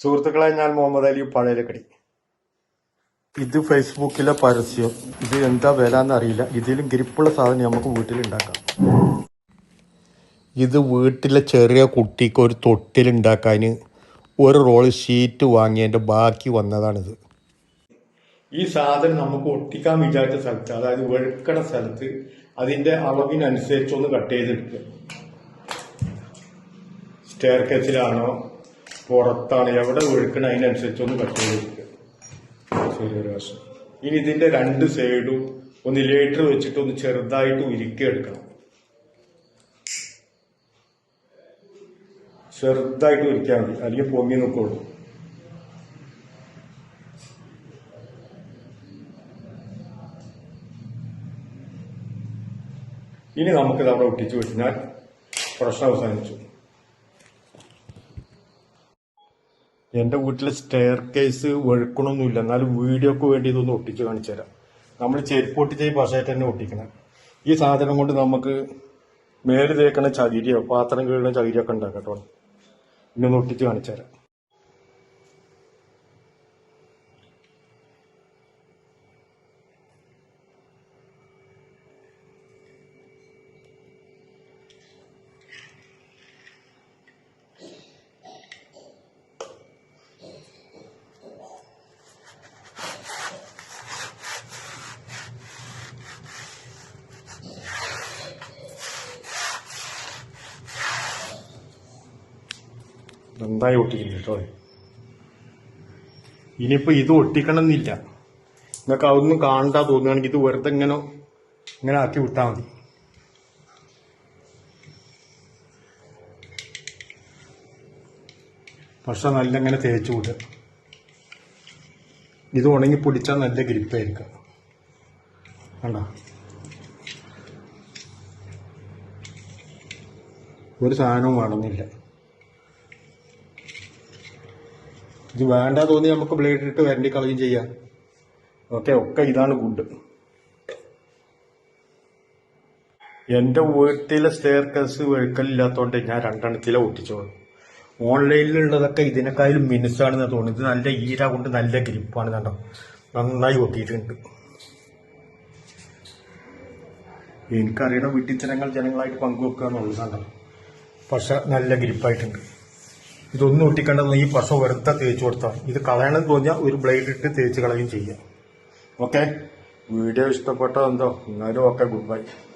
സുഹൃത്തുക്കളെ ഞാൻ മുഹമ്മദ് അലി പഴയലക്കടി ഇത് ഫേസ്ബുക്കിലെ പരസ്യം. ഇത് എന്താ വില എന്നറിയില്ല ഇതിലും ഗ്രിപ്പുള്ള സാധനം നമുക്ക് വീട്ടിലുണ്ടാക്കാം ഇത് വീട്ടിലെ ചെറിയ കുട്ടിക്ക് ഒരു തൊട്ടിലുണ്ടാക്കാൻ ഒരു റോൾ ഷീറ്റ് വാങ്ങിയതിന്റെ ബാക്കി വന്നതാണിത്. ഈ സാധനം നമുക്ക് ഒട്ടിക്കാൻ വിചാരിച്ച സ്ഥലത്ത് അതായത് വെളുക്കണ സ്ഥലത്ത് അതിന്റെ അളവിനനുസരിച്ചൊന്ന് കട്ട് ചെയ്തെടുക്കുക. സ്റ്റെയർ കേസിലാണോ പുറത്താണ്. എവിടെ ഒഴുക്കണ അതിനനുസരിച്ച് ഒന്ന് കട്ട് ചെയ്തെടുക്കുക ശരി ഒരു ഇനി ഇതിന്റെ രണ്ട് സൈഡും ഒന്ന് ലേറ്റർ വെച്ചിട്ട് ഒന്ന് ചെറുതായിട്ട് ഉരുക്കി എടുക്കണം. ചെറുതായിട്ട് ഉരുക്കിയാൽ മതി. അല്ലെങ്കിൽ പൊങ്ങി നിൽക്കുള്ളൂ ഇനി നമുക്ക് അവിടെ ഒട്ടിച്ചു വെച്ചാൽ പ്രശ്നം അവസാനിച്ചു എന്റെ വീട്ടിലെ സ്റ്റെയർ കേസ് വഴുക്കണമൊന്നുമില്ല എന്നാലും വീഡിയോക്ക് വേണ്ടി ഇതൊന്ന് ഒട്ടിച്ച് കാണിച്ചു തരാം. നമ്മൾ ചെരുപ്പ് ഒട്ടിച്ച ഈ തന്നെ ഒട്ടിക്കണം. ഈ സാധനം കൊണ്ട് നമുക്ക് മേൽ തേക്കണ ചകിരിയോ പാത്രം കീഴുന്ന ചകിരിയോ ഒക്കെ ഉണ്ടാക്കാം കേട്ടോ. ഇനി ഒന്ന് ഒട്ടിച്ച് കാണിച്ചു തരാം. നന്നായി ഒട്ടിക്കുന്നു കേട്ടോ ഇനിയിപ്പോ ഇത് ഒട്ടിക്കണം എന്നില്ല നിങ്ങൾക്ക് അതൊന്നും കാണണ്ട തോന്നുകയാണെങ്കിൽ ഇത് വെറുതെ ഇങ്ങനെ ഇങ്ങനെ ആക്കി വിട്ടാൽ മതി. പക്ഷെ നല്ല ഇങ്ങനെ തേച്ച് വിടുക. ഇത് ഉണങ്ങി പൊടിച്ചാൽ നല്ല ഗ്രിപ്പായിരിക്കാം. കണ്ട? ഒരു സാധനവും വേണമെന്നില്ല ഇത് വേണ്ട തോന്നി നമുക്ക് ബ്ലേഡ് ഇട്ട് വരണ്ടി കളയും ചെയ്യാം. ഓക്കെ ഒക്കെ ഇതാണ് ഗുഡ് എന്റെ വീട്ടിലെ സ്റ്റെയർ കേസ് വെഴുക്കലില്ലാത്തോണ്ട് ഞാൻ രണ്ടെണ്ണത്തിലെ ഒട്ടിച്ചോളൂ. ഓൺലൈനിലുള്ളതൊക്കെ ഇതിനേക്കാളും മിനുസാണെന്ന് തോന്നുന്നു ഇത് നല്ല ഈര കൊണ്ട് നല്ല ഗ്രിപ്പാണ് കണ്ടോ? നന്നായി ഒട്ടിയിട്ടുണ്ട്. എനിക്കറിയണ വീട്ടിത്തരങ്ങൾ ജനങ്ങളായിട്ട് പങ്കുവെക്കുക എന്നുള്ളതാണ് പക്ഷെ നല്ല ഗ്രിപ്പായിട്ടുണ്ട്. ഇതൊന്നും ഒട്ടിക്കേണ്ടത് ഈ പശ വെറുതെ തേച്ച് കൊടുത്താൽ ഇത് കളയണം തോന്നിയാൽ ഒരു ബ്ലേഡ് ഇട്ട് തേച്ച് കളയും ചെയ്യാം. ഓക്കെ വീഡിയോ ഇഷ്ടപ്പെട്ടോ എന്തോ എന്നാലും ഓക്കെ ഗുഡ് ബൈ